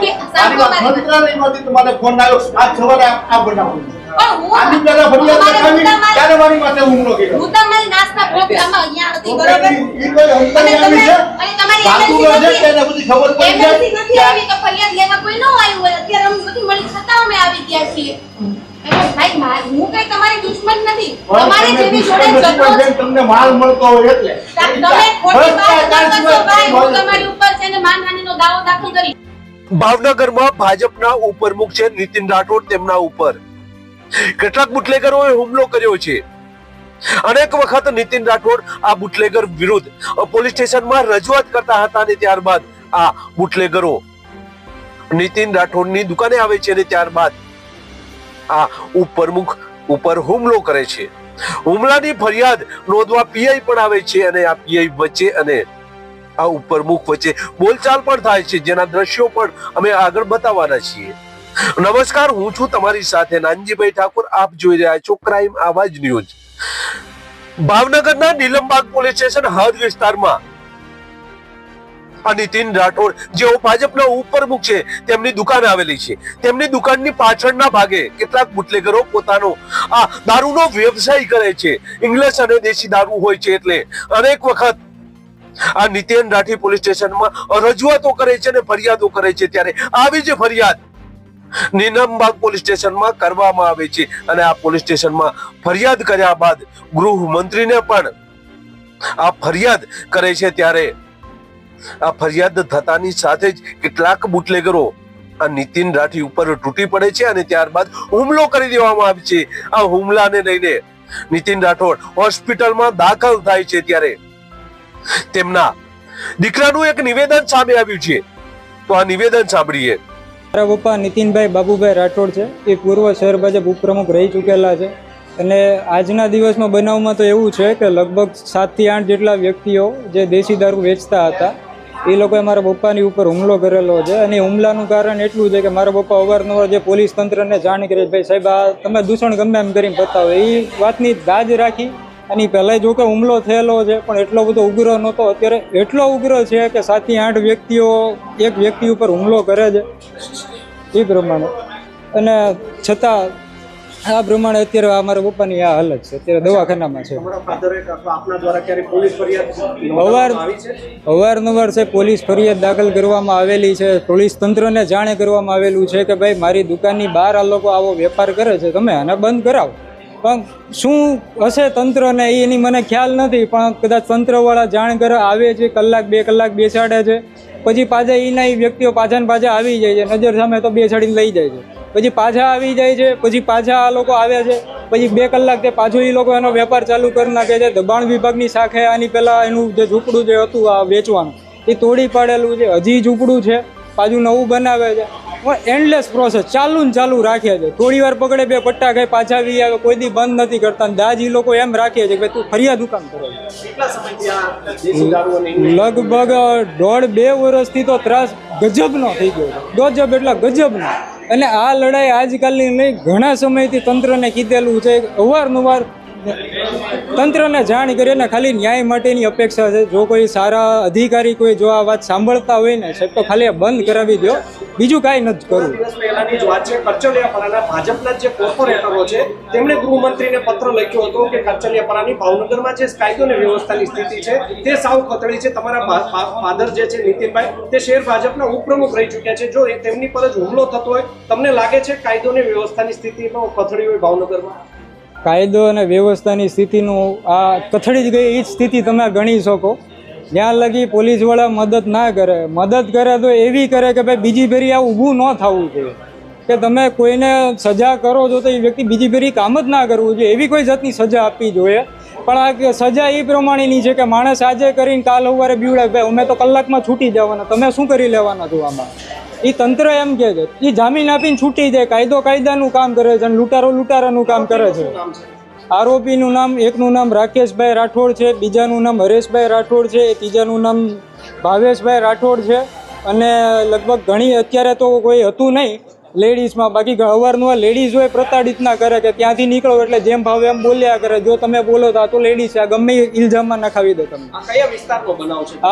કે તમારે. મંત્રાલયમાંથી તમારે ફોન આવ્યો આજ સવારે આ આની પહેલા ફરિયાદ લખાવી. ત્યારે મારી માથે હુમલો કર્યો? નાશના પ્રોગ્રામમાં અહીંયા હતી, બરોબર? ઈ કોઈ અને અંતર્યામી તમે- છે? અને તમારી સાધુનો છે કે બધી ખબર પડી એમએલસી છે નથી આવી તો ફરિયાદ લેવા કોઈ ન આવ્યું હોય. અત્યારે અમે બધી મળી છતાં અમે આવી ગયા છીએ. ભાઈ હું કઈ તમારી દુશ્મન નથી. તમારી પણ જોડે દુશ્મન નથી, ઝઘડો પણ જેમ તમને માલ મળતો હોય એટલે. તમે ખોટી વાત ભ્રષ્ટાચાર ભાઈ હું તમારી ઉપર છે ને માનહાનિનો દાવો દાખલ કરી. ભાવનગરમાં ભાજપના ઉપપ્રમુખ છે નીતિન રાઠોડ તેમના ઉપર. કેટલાક બુટલેગરોએ હુમલો કર્યો છે. અનેક વખત નીતિન રાઠોડ આ બુટલેગર વિરુદ્ધ પોલીસ સ્ટેશનમાં રજૂઆત કરતા હતા અને ત્યારબાદ આ બુટલેગરો નીતિન રાઠોડની દુકાને આવે છે અને ત્યારબાદ આ ઉપપ્રમુખ ઉપર હુમલો કરે છે. હુમલાની ફરિયાદ નોંધવા પીઆઈ પણ આવે છે અને આ પીઆઈ વચ્ચે અને આ ઉપપ્રમુખ વચ્ચે બોલચાલ પણ થાય છે, જેના દ્રશ્યો પણ અમે આગળ બતાવવાના છીએ. નમસ્કાર, હું છું તમારી સાથે નાનજીભાઈ ઠાકોર. આપ જોઈ રહ્યા છો ક્રાઇમ આવાજ ન્યૂઝ. ભાવનગરના નીલમબાગ પોલીસ સ્ટેશન હદ વિસ્તારમાં આ નીતિન રાઠોડ જેઓ ભાજપના ઉપપ્રમુખ છે, તેમની દુકાન આવેલી છે. તેમની દુકાનની પાછળના ભાગે કેટલાક બુટલેગરો પોતાનો આ દારૂનો વ્યવસાય કરે છે. ઇંગ્લિશ અને દેશી દારૂ હોય છે એટલે અનેક વખત આ નીતિન રાઠી પોલીસ સ્ટેશનમાં રજૂઆતો કરે છે અને ફરિયાદો કરે છે ત્યારે આવી જ ફરિયાદ નિનમબાગ પોલીસ સ્ટેશનમાં કરવામાં આવે છે અને આ પોલીસ સ્ટેશનમાં ફરિયાદ કર્યા બાદ ગૃહમંત્રીને પણ આ ફરિયાદ કરે છે ત્યારે આ ફરિયાદ થતાની સાથે જ કેટલાક બુટલેગરો આ નીતિન રાઠી ઉપર તૂટી પડે છે અને ત્યારબાદ હુમલો કરી દેવામાં આવે છે. આ હુમલાને લઈને નીતિન રાઠોડ હોસ્પિટલમાં દાખલ થાય છે ત્યારે. તેમના દીકરાનું એક નિવેદન સામે આવ્યું છે. તો આ નિવેદન સાંભળીએ. મારા પપ્પા નીતિનભાઈ બાબુભાઈ રાઠોડ છે. એ પૂર્વ શહેર ભાજપ ઉપપ્રમુખ રહી ચૂકેલા છે. અને આજના દિવસમાં બનાવમાં તો એવું છે કે લગભગ સાતથી આઠ જેટલા વ્યક્તિઓ જે દેશી દારૂ વેચતા હતા એ લોકોએ મારા પપ્પાની ઉપર હુમલો કરેલો છે અને હુમલાનું કારણ એટલું છે કે મારા પપ્પા અવારનવાર જે પોલીસ તંત્રને જાણ કરી ભાઈ સાહેબ, આ તમે દૂષણ ગમે એમ કરીને બતાવો. એ વાતની દાજ રાખી અને પહેલાં જો કે હુમલો થયેલો છે, પણ એટલો બધો ઉગ્ર નહોતો. અત્યારે એટલો ઉગ્ર છે કે સાતથી આઠ વ્યક્તિઓ એક વ્યક્તિ ઉપર હુમલો કરે છે, એ પ્રમાણે. અને છતાં આ પ્રમાણે અત્યારે અમારા પપ્પાની આ હાલત છે. અત્યારે દવાખાનામાં છે. અવાર અવારનવાર છે પોલીસ ફરિયાદ દાખલ કરવામાં આવેલી છે. પોલીસ તંત્રને જાણે કરવામાં આવેલું છે કે ભાઈ મારી દુકાનની બહાર આ લોકો આવો વેપાર કરે છે. તમે આને બંધ કરાવો. પણ શું હશે તંત્રને એની મને ખ્યાલ નથી પણ કદાચ તંત્રવાળા જાણ કરે આવે છે કલાક બે કલાક બેસાડે છે. પછી પાછા એના એ વ્યક્તિઓ પાછા ને પાછા આવી જાય છે. નજર સામે તો બેસાડીને લઈ જાય છે. પછી પાછા આવી જાય છે, પછી પાછા આ લોકો આવે છે, પછી બે કલાક તે પાછું એ લોકો એનો વેપાર ચાલુ કરી નાખે છે. દબાણ વિભાગની શાખે આની પહેલાં એનું જે ઝૂંપડું જે હતું આ વેચવાનું, એ તોડી પાડેલું છે. હજી ઝૂંપડું છે, પાછું નવું બનાવે છે. એન્ડલેસ પ્રોસેસ ચાલુ ને ચાલુ રાખે છે. થોડી વાર પકડે બે પટ્ટા ગઈ પાછા આવી આવે કોઈ દી બંધ નથી કરતા. દાજી ઈ લોકો એમ રાખે છે કે તું ફરિયાદ દુકાન કરો? લગભગ દોઢ બે વર્ષથી તો ત્રાસ ગજબનો થઈ ગયો ગજબ એટલે ગજબનો. અને આ લડાઈ આજકાલની નહીં ઘણા સમયથી તંત્રને કીધેલું છે અવારનવાર તંત્રને જાણ કરીને ખાલી ન્યાય માટેની અપેક્ષા છે. જો કોઈ સારા અધિકારી કોઈ જો આ વાત સાંભળતા હોય ને તો ખાલી બંધ કરાવી દો બીજું કાંઈ નથી કરવું. ભાજપના જે કોર્પોરેટરો છે, તેમણે ગૃહમંત્રીને પત્ર લખ્યો હતો કે કરચલિયાપરાની ભાવનગરમાં જે કાયદો વ્યવસ્થાની સ્થિતિ છે, તે સાવ ખતરડી છે. તમારા ફાધર છે, નીતિનભાઈ, તે શેર ભાજપના ઉપપ્રમુખ રહી ચૂક્યા છે. જો તેમની પર જ હુમલો થતો હોય, તમને લાગે છે કાયદો અને વ્યવસ્થાની સ્થિતિમાં કથળી હોય ભાવનગરમાં? કાયદો અને વ્યવસ્થાની સ્થિતિનું આ કથળી જ ગઈ, એ જ સ્થિતિ તમે ગણી શકો. જ્યાં લગી પોલીસવાળા મદદ ના કરે. મદદ કરે તો એવી કરે કે ભાઈ બીજી ફેરી આ ઊભું ન થવું જોઈએ. કે તમે કોઈને સજા કરો છો તો એ વ્યક્તિ બીજી ફેરી કામ જ ના કરવું જોઈએ. એવી કોઈ જાતની સજા આપવી જોઈએ. પણ આ સજા એ પ્રમાણેની છે કે માણસ આજે કરીને કાલ સવારે બીવડાવે ભાઈ અમે તો કલાકમાં છૂટી જવાના. તમે શું કરી લેવાના છો આમાં? એ તંત્ર એમ કે છે એ જામીન આપીને છૂટી જાય કાયદો કાયદાનું કામ કરે છે અને લૂંટારો લૂંટારાનું કામ કરે છે. આરોપીનું નામ એકનું નામ રાકેશભાઈ રાઠોડ છે બીજાનું નામ હરેશભાઈ રાઠોડ છે ત્રીજાનું નામ ભાવેશભાઈ રાઠોડ છે. અને લગભગ ઘણી અત્યારે તો કોઈ હતું નહીં લેડીઝમાં બાકી અવારનવાર લેડીઝ હોય પ્રતાડિત ના કરે કે ત્યાંથી નીકળો એટલે જેમ ભાવે એમ બોલ્યા કરે. જો તમે બોલો તો આ તો લેડીઝ છે આ ગમે ઇલ્ઝામમાં નખાવી દે તમે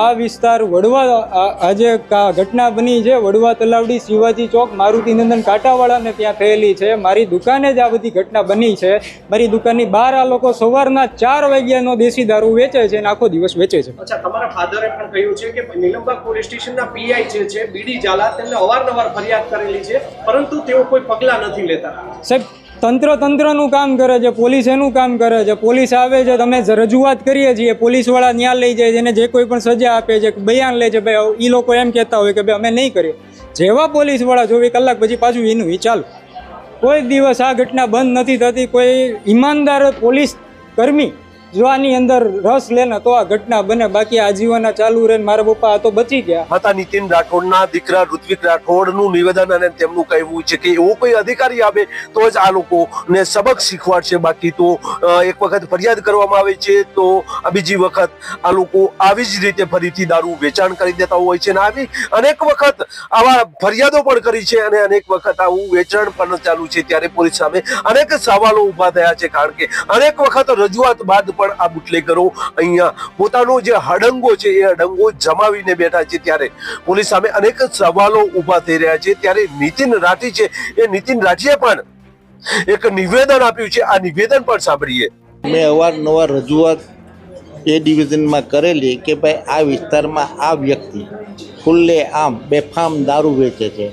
આ વિસ્તાર વડવા આજે ઘટના બની છે વડવા તલાવડી શિવાજી ચોક મારુતિનંદન કાંટાવાળાને ત્યાં થયેલી છે. મારી દુકાને જ આ બધી ઘટના બની છે. મારી દુકાનની બહાર આ લોકો સવારના ચાર વાગ્યાનો દેશી દારૂ વેચે છે અને આખો દિવસ વેચે છે. અચ્છા તમારા ફાધરે પણ કહ્યું છે કે નિલંબા પોલીસ સ્ટેશનના પીઆઈ જે છે બીડી ઝાલા તેમને અવારનવાર ફરિયાદ કરેલી છે. પરંતુ તેઓ કોઈ પગલાં નથી લેતા. સાહેબ તંત્ર તંત્રનું કામ કરે છે, પોલીસ એનું કામ કરે છે, પોલીસ આવે છે, તમે રજૂઆત કરીએ છીએ, પોલીસવાળા ત્યાં લઈ જાય છે, એને જે કોઈ પણ સજા આપે છે, બયાન લે છે, ભાઈ એ લોકો એમ કહેતા હોય કે, ભાઈ, અમે નહીં કરીએ. જેવા પોલીસવાળા ચોવીસ કલાક પછી પાછું એનું વિચાર કોઈ દિવસ આ ઘટના બંધ નથી થતી, કોઈ ઈમાનદાર પોલીસ કર્મી જો અંદર રસ લે ને તો આ ઘટના બને. બાકી આજીવન ચાલુ રહે મારા પપ્પા તો બચી ગયા. હતા નીતિન રાઠોડના દીકરા ઋત્વિક રાઠોડનું નિવેદન અને તેમનું કહેવું છે કે એવો કોઈ અધિકારી આવે તો જ આ લોકોને સબક શીખવાડશે. બાકી તો એક વખત ફરિયાદ કરવામાં આવે છે તો બીજી વખત આ લોકો આવી જ રીતે ફરીથી દારૂ વેચાણ કરી દેતા હોય છે અને આવી અનેક વખત આવા ફરિયાદો પણ કરી છે અને અનેક વખત આવું વેચાણ પણ ચાલુ છે. ત્યારે પોલીસ સામે અનેક સવાલો ઊભા થયા છે કારણ કે અનેક વખત રજૂઆત બાદ પણ આ બુટલેગરો અહીંયા પોતાનો જે હડંગો છે, એ હડંગો જમાવીને બેઠા છે ત્યારે પોલીસ સામે અનેક સવાલો ઊભા થઈ રહ્યા છે. ત્યારે નીતિન રાઠી છે, એ નીતિન રાઠીએ પણ એક નિવેદન આપ્યું છે. આ નિવેદન પણ સાંભળીએ. મેં અવારનવાર રજૂઆત એ ડિવિઝનમાં કરેલી કે ભાઈ આ વિસ્તારમાં આ વ્યક્તિ ખુલ્લે આમ બેફામ દારૂ વેચે છે.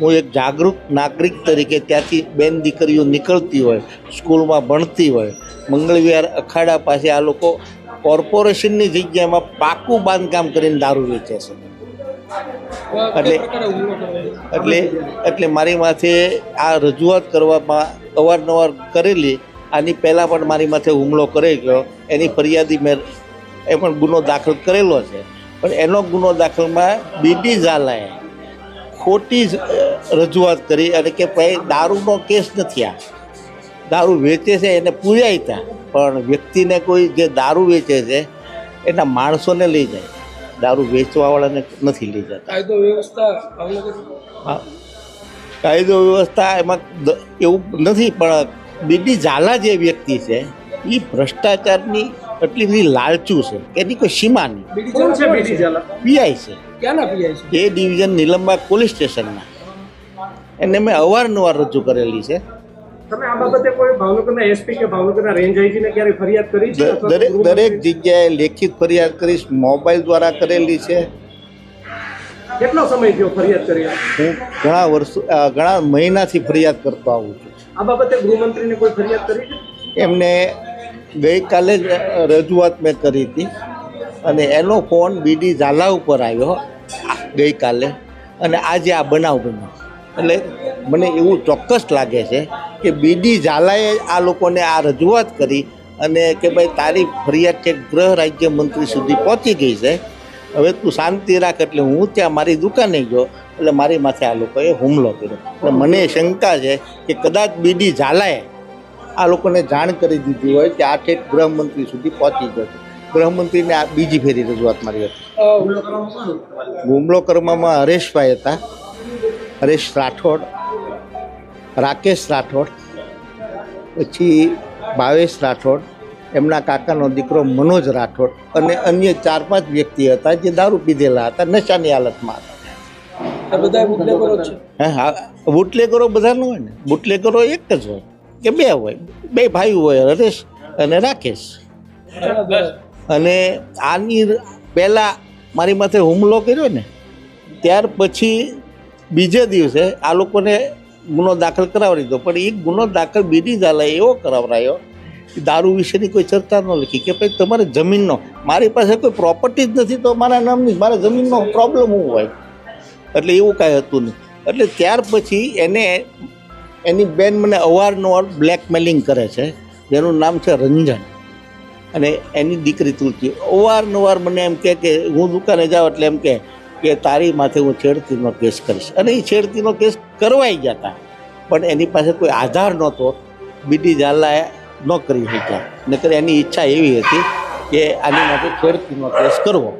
હું એક જાગૃત નાગરિક તરીકે ત્યાંથી બેન દીકરીઓ નીકળતી હોય, સ્કૂલમાં ભણતી હોય મંગળવિહાર અખાડા પાસે આ લોકો કોર્પોરેશનની જગ્યામાં પાકું બાંધકામ કરીને દારૂ વેચે છે. એટલે એટલે એટલે મારી માથે આ રજૂઆત કરવામાં અવારનવાર કરેલી, આની પહેલાં પણ મારી માથે હુમલો કરી ગયો. એની ફરિયાદી મેં, એ પણ ગુનો દાખલ કરેલો છે. પણ એનો ગુનો દાખલમાં બીડી ઝાલાએ ખોટી રજૂઆત કરી અને કે ભાઈ દારૂનો કેસ નથી આ. દારૂ વેચે છે એને પૂજાય ત્યાં. પણ વ્યક્તિને કોઈ જે દારૂ વેચે છે એના માણસોને લઈ જાય. દારૂ વેચવાવાળાને નથી લઈ જતા. કાયદો વ્યવસ્થા. કાયદો વ્યવસ્થા એમાં એવું નથી પણ બીડી ઝાલા જે વ્યક્તિ છે એ ભ્રષ્ટાચારની એટલી બધી લાલચું છે કે એની કોઈ સીમા નહીં. પીઆઈ છે. એ ડિવિઝન નિલંબા પોલીસ સ્ટેશનના એને મેં અવારનવાર રજૂ કરેલી છે. તમે આ બાબતે કોઈ ભાવનગરના એસપી કે ભાવનગરના રેન્જ આઈજીને ક્યારે ફરિયાદ કરી છે દ- અથવા તો દરેક દરેક જગ્યાએ લેખિત ફરિયાદ કરીશ મોબાઈલ દ્વારા કરેલી છે. કેટલો સમય થયો ફરિયાદ કરી હું ઘણા વર્ષો ઘણા મહિનાથી ફરિયાદ કરતો આવું છું. આ બાબતે ગૃહમંત્રીને કોઈ ફરિયાદ કરી છે? એમને ગઈકાલે જ રજૂઆત મેં કરી હતી. અને એનો ફોન બીડી ઝાલા ઉપર આવ્યો ગઈકાલે. અને આજે આ બનાવ બન્યો. એટલે મને એવું ચોક્કસ લાગે છે કે બીડી ઝાલાએ આ લોકોને આ રજૂઆત કરી અને કે ભાઈ તારી ફરિયાદ છે ગૃહ રાજ્ય મંત્રી સુધી પહોંચી ગઈ છે. હવે તું શાંતિ રાખ એટલે હું ત્યાં મારી દુકાને ગયો એટલે મારી માથે આ લોકોએ હુમલો કર્યો. એટલે મને શંકા છે કે કદાચ બીડી ઝાલાએ આ લોકોને જાણ કરી દીધી હોય કે આ ઠેઠ ગૃહમંત્રી સુધી પહોંચી ગયો ગૃહમંત્રીને આ બીજી ફેરી રજૂઆત મારી હતી? હુમલો કરવામાં હરેશભાઈ હતા. હરેશ રાઠોડ રાકેશ રાઠોડ પછી ભાવેશ રાઠોડ એમના કાકાનો દીકરો મનોજ રાઠોડ અને અન્ય ચાર પાંચ વ્યક્તિ હતા જે દારૂ પીધેલા હતા નશાની હાલતમાં હતા. હે બુટલેગરો બધાનો હોય ને. બુટલેગરો એક જ હોય કે બે હોય. બે ભાઈ હોય હરેશ અને રાકેશ. અને આની પહેલાં મારી માથે હુમલો કર્યો ને ત્યાર પછી બીજે દિવસે આ લોકોને ગુનો દાખલ કરાવી દીધો. પણ એ ગુનો દાખલ બીડી ઝાલાએ એવો કરાવરાયો કે દારૂ વિશેની કોઈ ચર્ચા ન લખી કે ભાઈ તમારે જમીનનો, મારી પાસે કોઈ પ્રોપર્ટી જ નથી તો મારા નામની મારા જમીનનો પ્રોબ્લેમ હું હોય? એટલે એવું કાંઈ હતું નહીં. એટલે ત્યાર પછી એને, એની બેન મને અવારનવાર બ્લેકમેલિંગ કરે છે. જેનું નામ છે રંજન. અને એની દીકરી તુલસી. અવારનવાર મને એમ કહે કે, હું દુકાને જાઉં એટલે એમ કહે કે તારી માથે હું છેડતીનો કેસ કરીશ. અને એ છેડતીનો કેસ કરવાઈ ગયા હતા પણ એની પાસે કોઈ આધાર નહોતો. બીડી ઝાલાએ ન કરી શક્યા. નકર એની ઈચ્છા એવી હતી કે આની માટે છેડતીનો કેસ કરવો.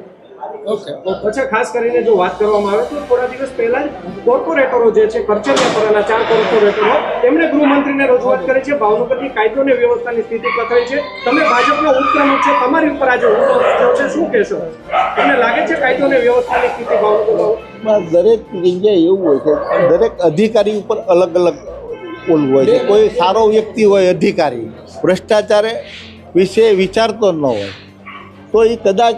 ઓકે પછી ખાસ કરીને જો વાત કરવામાં આવે તો થોડા દિવસ પહેલા જ કોર્પોરેટરો જે છે કરચલિયાપરાના ચાર કોર્પોરેટરો તેમણે ગૃહમંત્રીને રજૂઆત કરી છે, ભાવનગરની કાયદો અને વ્યવસ્થાની સ્થિતિ કથળી છે. તમે ભાજપનો ઉપપ્રમુખ છે, તમારી ઉપર આજે હુમલો થયો છે, શું કહેશો? તમને લાગે છે કાયદો અને વ્યવસ્થાની સ્થિતિ ભાવનગરમાં દરેક જગ્યાએ એવું હોય છે દરેક અધિકારી ઉપર અલગ અલગ ઓલું હોય છે. કોઈ સારો વ્યક્તિ હોય અધિકારી, ભ્રષ્ટાચારે વિશે વિચારતો ન હોય. તો એ કદાચ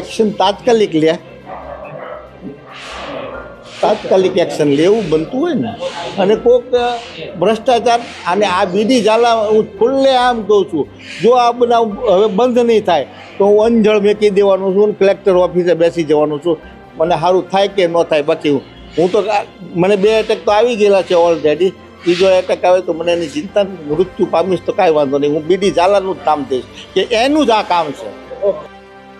એક્શન તાત્કાલિક લે. તાત્કાલિક એક્શન લેવું બનતું હોય ને. અને કોઈક ભ્રષ્ટાચાર અને આ બીડી ઝાલા હું ખુલ્લે આમ કહું છું, જો આ બનાવ હવે બંધ નહીં થાય, તો હું અંજળ મેકી દેવાનું છું અને કલેક્ટર ઓફિસે બેસી જવાનું છું. મને સારું થાય કે ન થાય બાકી હું તો મને બે એટેક તો આવી ગયેલા છે ઓલરેડી બીજો એટેક આવે તો મને એની ચિંતા મૃત્યુ પામીશ તો કાંઈ વાંધો નહીં. હું બીડી ઝાલાનું જ કામ દઈશ કે એનું જ આ કામ છે.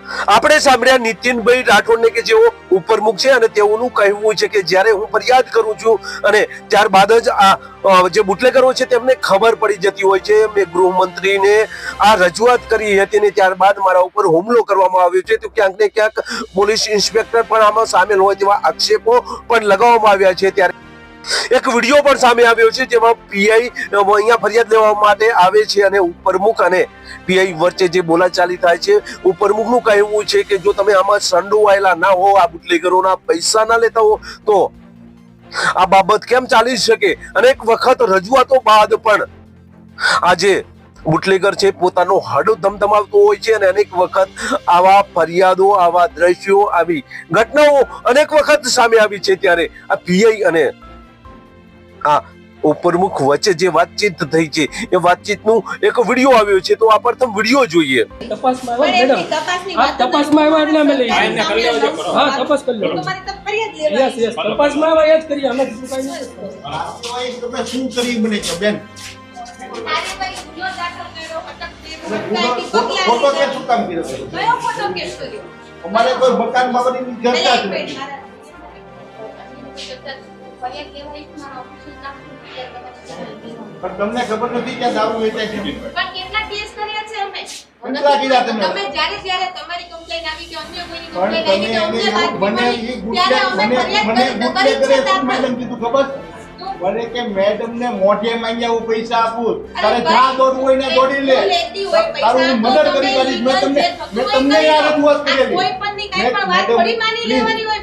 આપણે સાંભળ્યા નીતિનભાઈ રાઠોડને કે જેઓ ઉપરમુખ છે અને તેઓનું કહેવું છે કે જ્યારે હું ફરિયાદ કરું છું અને ત્યારબાદ જ આ જે બુટલેગરો છે તેમને ખબર પડી જતી હોય છે, મેં ગૃહમંત્રીને આ રજૂઆત કરી હતી ને ત્યારબાદ મારા ઉપર હુમલો કરવામાં આવ્યો છે. તો ક્યાંક ને ક્યાંક પોલીસ ઇન્સ્પેક્ટર પણ આમાં સામેલ હોય તેવા આક્ષેપો પણ લગાવવામાં આવ્યા છે. ત્યારે એક વીડિયો પણ સામે આવ્યો છે જેમાં પીઆઈ અહીંયા ફરિયાદ લેવા માટે આવે છે અને ઉપરમુખ અને પીઆઈ વચ્ચે જે બોલાચાલી થાય છે, ઉપરમુખનું કહેવું છે કે જો તમે આમાં સંડોવાયેલા ના હો, આ બુટલેગરોના પૈસા ના લેતા હો, તો આ બાબત કેમ ચાલી શકે? અનેક વખત રજૂઆતો બાદ પણ આજે બુટલેગર છે, પોતાનો હાડો ધમધમાવતો હોય છે અને અનેક વખત આવા ફરિયાદો, આવા દ્રશ્યો આવી ઘટનાઓ અનેક વખત સામે આવી છે ત્યારે આ પીઆઈ અને આ ઉપરમુખ વચ્ચે જે વાતચીત થઈ છે એ વાતચીતનું એક વીડિયો આવ્યો છે તો આ પ્રથમ વીડિયો જોઈએ તપાસમાં આવ્યા મેડમ તપાસની હા, તપાસમાં આવ્યા એટલે અમે લઈ. હા, તપાસ કરી લો. યસ યસ તપાસમાં આવ્યા જ કરીએ અમે બીજું કાંઈ. તમે શું કરી મને છો બેન ફોટો લીધા. શું કામ કર્યો કયો ફોટો કેસ કર્યો? અમારે કોઈ મકાન બાબતની ચર્ચા જ નથી પણ તમને ખબર નથી કે દારૂ વેચાય છે પણ કેટલા કેસ કર્યા છે અમે? કેટલા કર્યા તમે? તમે જ્યારે જ્યારે તમારી કમ્પ્લેન આવી કે અન્ય કોઈની કમ્પ્લેન આવી કે અમને તમે મને એ મળી, મને મને કરી તો કરી જ છે ગુસ્સે દાખલ. મેડમ કીધું ખબર? મને કે મેડમ ને મોઢે માંગ્યા હું પૈસા આપું. તારે જ્યાં દોડવું હોય ને દોડી લે. તારું હું મદદ કરી તમે મેં તમને મેં તમને આ. રજૂઆત કરેલી. મેં-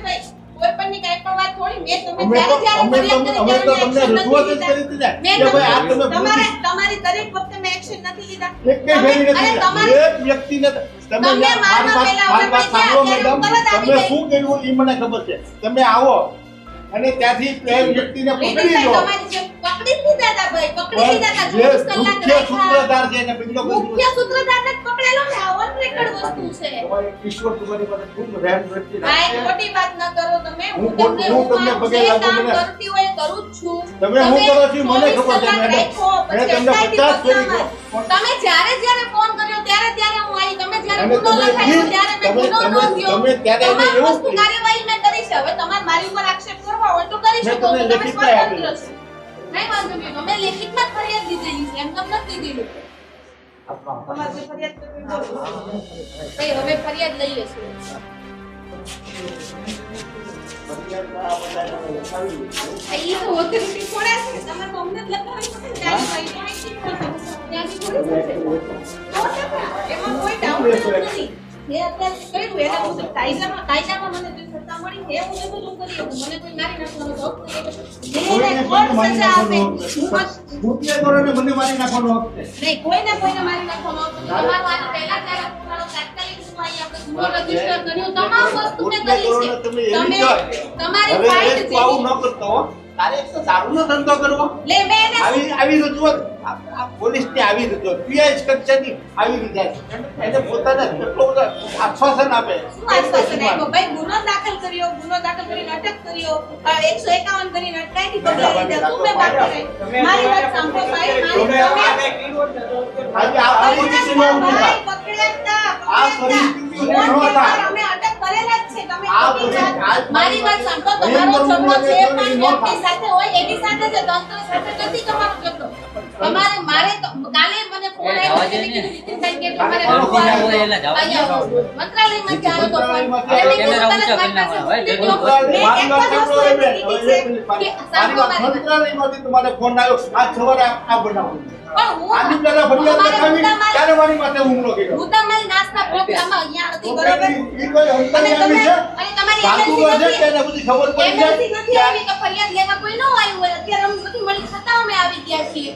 તમે આવી તમે ગઈ. શું કર્યું એ મને ખબર છે. તમે આવો. અને ત્યાંથી એ વ્યક્તિને પકડી લો પકડી લીધા હતા ભાઈ. પકડી લીધા હતા મુખ્ય સૂત્રધાર છે બીજો મુખ્ય સૂત્રધારને જ પકડેલો ને આ ઓન રેકોર્ડ વસ્તુ છે તમારે ઈશ્વર તમારી પાસે ખૂબ રહેમ દ્રષ્ટિ રાખે. ખોટી વાત ન કરો તમે હું હું તમને હું તમને પગે લાગુ મને. કરતી હોય કરું જ છું તમે શું કરો છો? મને ખબર છે, મેડમ. મેં તમને અટકાયતી પચાસ ફેરી પગલામાં. તમે જ્યારે જ્યારે ફોન કર્યો ત્યારે ત્યારે હું આવી તમે જ્યારે ગુનો લખાયો ત્યારે મેં ગુનો નોંધ્યો તમે ત્યારે એને એવું કાર્યવાહી મેં કરી છે હવે તમારે મારી ઉપર આક્ષેપ કરવા હોય તો કરી શકો તમે સ્વતંત્ર છો નહીં વાંધો નહીં અમે લેખિતમાં ફરિયાદ લીધેલી છે એમ તમને નથી દીધેલું તમારે ફરિયાદ કરવી બોલો. હવે ફરિયાદ લઈએ છીએ ઈ તો authority થોડા છે. તમે અમને જ લખાવી શકો ને. કાર્યવાહી તો અહીંથી જ થશે. ત્યાંથી થોડી થશે. સો ટકા. એમાં કોઈ doubt નથી. જે અત્યારે કર્યું એને હું કાયદામાં કાયદામાં મને જે સત્તા મળી એ હું જ હું કરી શકું. મને કોઈ મારી નાખવાનો હક નથી. જે કોણ સજા આપે હું જ- મને મારી નાખવાનો હક નહીં કોઈને કોઈને મારી નાખવાનો હક નથી. તમારું આને પહેલા ત્યારે તમારો તાત્કાલિક સુવાઈ આપણે ગુનો રજિસ્ટર કર્યો તમામ વસ્તુ મેં કરી છે તમે. તમારી એ તું આવું ન કરતો હો. તારે એક તો દારૂનો ધંધો કરવો. લે મેં આવી આવી રજૂઆત. આ- આ પોલીસની આવી રજૂઆત. પીઆઈ કક્ષાની આવી રજૂઆત એને પોતાના કેટલો બધો આશ્વાસન આપે. શું આશ્વાસન આપ્યું? ભાઈ ગુનો દાખલ કર્યો ગુનો દાખલ કરીને અટક કર્યો. એકસો એકાવન કરીને અટકાયતી પગલાં લીધા. તું મેં બાકી મારી વાત સાંભળો ભાઈ મારી તમે આજે આ આ પરિસ્થિતિ હતા. ઊભો ફોન અમે અટક કરેલા જ છે તમે આ ખોટી પરિસ્થિતિ- વાત- આ મારી વાત સાંભળો ન મારે કાલે મને ફોન આવ્યો એટલે નીતિનભાઈ કે તમારે ના કે આ બનાવ પણ હું ફરિયાદ લખાવી ત્યારે મારી માથે હુમલો કર્યો મુદ્દામાલ નાશના પ્રોગ્રામમાં અહીંયા હતી બરોબર? ઈ કોઈ અને અંતર્યામી છે? અને તમારી ભાગતું એમએલસી હશે એને બધી ખબર પડી જાય. એમએલસી નથી આવી તો ફરિયાદ લેવા કોઈ ન આવ્યું હોય. અત્યારે અમે બધી મળી છતાં અમે આવી ગયા છીએ.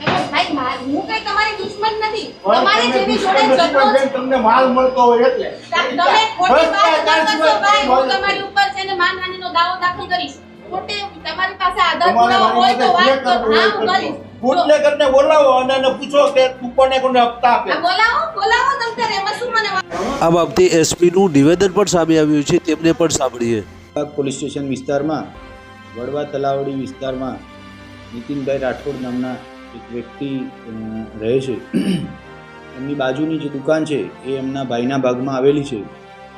એટલે ભાઈ માર- હું કઈ તમારી દુશ્મન નથી. તમારે જેવી જોડે દુશ્મન ઝઘડો નથી, તમને માલ મળતો હોય એટલે. તમે ખોટી વાત કરશો ભાઈ. હું તમારી ઉપર છે ને માનહાનિનો દાવો દાખલ કરીશ. ખોટે તમારી પાસે આધાર તમારે હોય તો વાત કરો. હા હું કરીશ. જો, ને બોલાવો અને એને પૂછો કે તું કોને કોને હપ્તા આપે. આ બોલાવો બોલાવો તમ તારે એમાં શું મને આ બાબતે એસપીનું નિવેદન પણ સામે આવ્યું છે તેમને પણ સાંભળીએ. પોલીસ સ્ટેશન વિસ્તારમાં વડવા તલાવડી વિસ્તારમાં નીતિનભાઈ રાઠોડ નામના એક વ્યક્તિ રહે છે. એમની બાજુની જે દુકાન છે એ એમના ભાઈના ભાગમાં આવેલી છે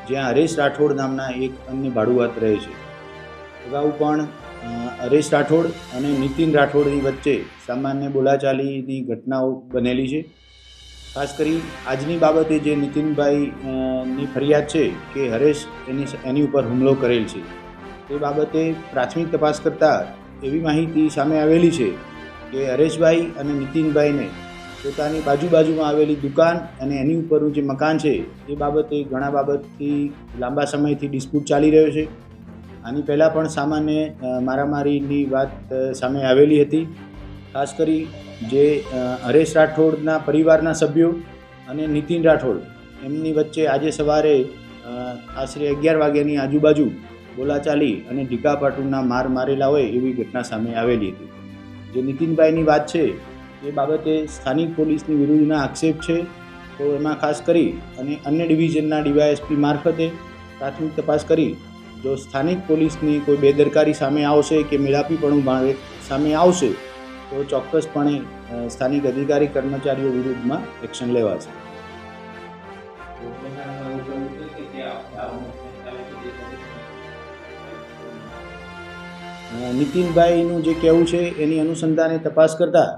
જ્યાં હરેશ રાઠોડ નામના એક અન્ય ભાડુઆત રહે છે. અગાઉ પણ હરેશ રાઠોડ અને નીતિન રાઠોડની વચ્ચે સામાન્ય બોલાચાલીની ઘટનાઓ બનેલી છે. ખાસ કરી આજની બાબતે જે નીતિનભાઈ ની ફરિયાદ છે કે હરેશ એની એની ઉપર હુમલો કરેલ છે. તે બાબતે પ્રાથમિક તપાસ કરતાં એવી માહિતી સામે આવેલી છે કે હરેશભાઈ અને નીતિનભાઈને પોતાની બાજુ બાજુમાં આવેલી દુકાન અને એની ઉપરનું જે મકાન છે, એ બાબતે ઘણા બાબતથી લાંબા સમયથી ડિસ્પ્યુટ ચાલી રહ્યો છે. આની પહેલાં પણ સામાન્ય મારામારીની વાત સામે આવેલી હતી. ખાસ કરી જે હરેશ રાઠોડના પરિવારના સભ્યો અને નીતિન રાઠોડ, એમની વચ્ચે આજે સવારે આશરે અગિયાર વાગ્યાની આજુબાજુ બોલાચાલી અને ઢીકાપાટુના માર મારેલા હોય એવી ઘટના સામે આવેલી હતી. જે નીતિનભાઈની વાત છે, એ બાબતે સ્થાનિક પોલીસની વિરુદ્ધના આક્ષેપ છે. તો એમાં ખાસ કરી અને અન્ય ડિવિઝનના ડીવાયએસપી મારફતે પ્રાથમિક તપાસ કરી જો સ્થાનિક પોલીસની કોઈ બેદરકારી સામે આવશે કે મેળાપીપણું ભાવે સામે આવશે, તો ચોક્કસપણે સ્થાનિક અધિકારી કર્મચારીઓ વિરુદ્ધમાં એક્શન લેવાશે. નીતિનભાઈનું જે કહેવું છે, એની અનુસંધાને તપાસ કરતા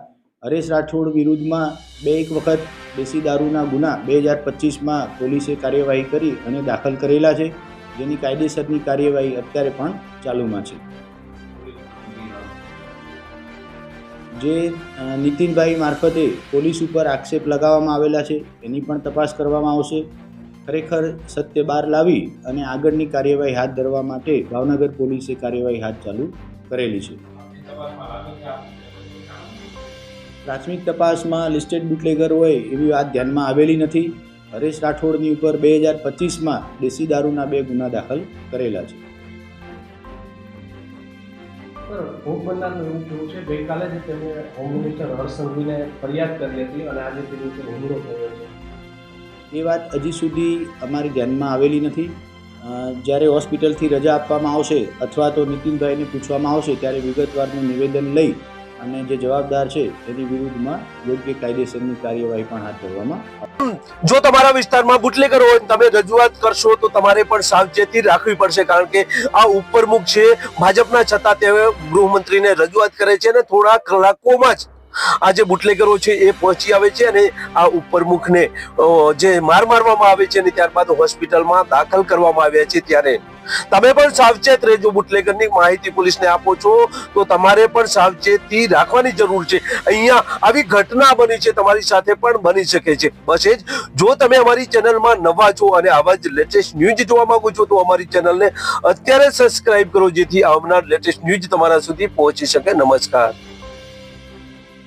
હરેશ રાઠોડ વિરુદ્ધમાં બે એક વખત દેશી દારૂના ગુના બે હજાર પચીસમાં પોલીસે કાર્યવાહી કરી અને દાખલ કરેલા છે. જેની કાયદેસરની કાર્યવાહી અત્યારે પણ ચાલુમાં છે. જે નીતિનભાઈ મારફતે પોલીસ ઉપર આક્ષેપ લગાવવામાં આવેલા છે, એની પણ તપાસ કરવામાં આવશે. ખરેખર સત્ય બહાર લાવી અને આગળની કાર્યવાહી હાથ ધરવા માટે ભાવનગર પોલીસે કાર્યવાહી હાથ ચાલુ કરેલી છે. પ્રાથમિક તપાસમાં લિસ્ટેડ બુટલેગર હોય એવી વાત ધ્યાનમાં આવેલી નથી. હરેશ રાઠોડની ઉપર બે હજાર પચીસમાં દેશી દારૂના બે ગુના દાખલ કરેલા છે. ભોગ બનનારનું એવું કેવું છે ગઈકાલે જ તેમણે હોમ મિનિસ્ટર હર્ષ સંઘવીને ફરિયાદ કરી હતી અને આજે તેની ઉપર હુમલો થયો છે. એ વાત હજી સુધી અમારી ધ્યાનમાં આવેલી નથી. જ્યારે હોસ્પિટલથી રજા આપવામાં આવશે અથવા તો નીતિનભાઈને પૂછવામાં આવશે ત્યારે વિગતવારનું નિવેદન લઈ અને જે જવાબદાર છે તેની વિરુદ્ધમાં યોગ્ય કાયદેસરની કાર્યવાહી પણ હાથ ધરવામાં જો તમારા વિસ્તારમાં બુટલેગર હોય તમે રજૂઆત કરશો, તો તમારે પણ સાવચેતી રાખવી પડશે, કારણ કે આ ઉપરમુખ છે, ભાજપના છતાં તે ગૃહમંત્રીને રજૂઆત કરે છે અને થોડા કલાકોમાં જ આ જે બુટલેગરો છે એ પહોંચી આવે છે અને આ ઉપરમુખને જે માર મારવામાં આવે છે અને ત્યારબાદ હોસ્પિટલમાં દાખલ કરવામાં આવ્યા છે ત્યારે. તમે પણ સાવચેત રહેજો બુટલેગરની માહિતી પોલીસને આપો છો, તો તમારે પણ સાવચેતી રાખવાની જરૂર છે. અહીંયા આવી ઘટના બની છે, તમારી સાથે પણ બની શકે છે. બસ એ જ, જો તમે અમારી ચેનલમાં નવા છો અને આવા જ લેટેસ્ટ ન્યૂઝ જોવા માંગો છો, તો અમારી ચેનલને અત્યારે સબસ્ક્રાઇબ કરો, જેથી આવનાર લેટેસ્ટ ન્યૂઝ તમારા સુધી પહોંચી શકે. નમસ્કાર.